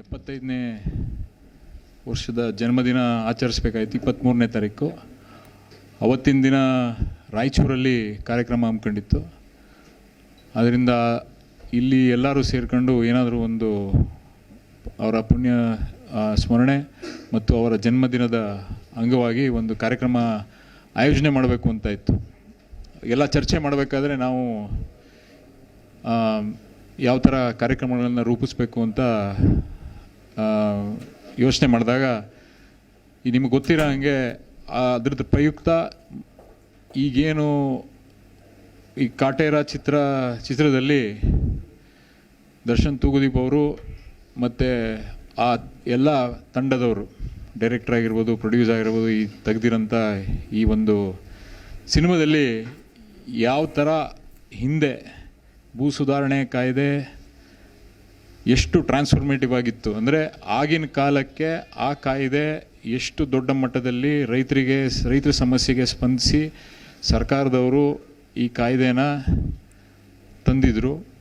ಎಪ್ಪತ್ತೈದನೇ ವರ್ಷದ ಜನ್ಮದಿನ ಆಚರಿಸ್ಬೇಕಾಯ್ತು ಇಪ್ಪತ್ತ್ಮೂರನೇ ತಾರೀಕು. ಅವತ್ತಿನ ದಿನ ರಾಯಚೂರಲ್ಲಿ ಕಾರ್ಯಕ್ರಮ ಹಮ್ಮಿಕೊಂಡಿತ್ತು. ಅದರಿಂದ ಇಲ್ಲಿ ಎಲ್ಲರೂ ಸೇರಿಕೊಂಡು ಏನಾದರೂ ಒಂದು ಅವರ ಪುಣ್ಯ ಸ್ಮರಣೆ ಮತ್ತು ಅವರ ಜನ್ಮದಿನದ ಅಂಗವಾಗಿ ಒಂದು ಕಾರ್ಯಕ್ರಮ ಆಯೋಜನೆ ಮಾಡಬೇಕು ಅಂತ ಇತ್ತು ಎಲ್ಲ ಚರ್ಚೆ ಮಾಡಬೇಕಾದ್ರೆ ನಾವು ಯಾವ ಥರ ಕಾರ್ಯಕ್ರಮಗಳನ್ನು ರೂಪಿಸ್ಬೇಕು ಅಂತ ಯೋಚನೆ ಮಾಡಿದಾಗ, ಈ ನಿಮಗೆ ಗೊತ್ತಿರೋ ಹಾಗೆ ಅದ್ರದ್ದು ಪ್ರಯುಕ್ತ, ಈಗೇನು ಈ ಕಾಟೇರ ಚಿತ್ರ, ಚಿತ್ರದಲ್ಲಿ ದರ್ಶನ್ ತೂಗುದೀಪ್ ಅವರು ಮತ್ತು ಆ ಎಲ್ಲ ತಂಡದವರು ಡೈರೆಕ್ಟರ್ ಆಗಿರ್ಬೋದು ಪ್ರೊಡ್ಯೂಸ್ ಆಗಿರ್ಬೋದು, ಈ ತೆಗ್ದಿರೋಂಥ ಈ ಒಂದು ಸಿನಿಮಾದಲ್ಲಿ ಯಾವ ಥರ ಹಿಂದೆ ಭೂ ಸುಧಾರಣೆ ಕಾಯ್ದೆ ಎಷ್ಟು ಟ್ರಾನ್ಸ್ಫಾರ್ಮೇಟಿವ್ ಆಗಿತ್ತು ಅಂದರೆ ಆಗಿನ ಕಾಲಕ್ಕೆ ಆ ಕಾಯ್ದೆ ಎಷ್ಟು ದೊಡ್ಡ ಮಟ್ಟದಲ್ಲಿ ರೈತರಿಗೆ, ರೈತರ ಸಮಸ್ಯೆಗೆ ಸ್ಪಂದಿಸಿ ಸರ್ಕಾರದವರು ಈ ಕಾಯ್ದೆನ ತಂದಿದ್ರು.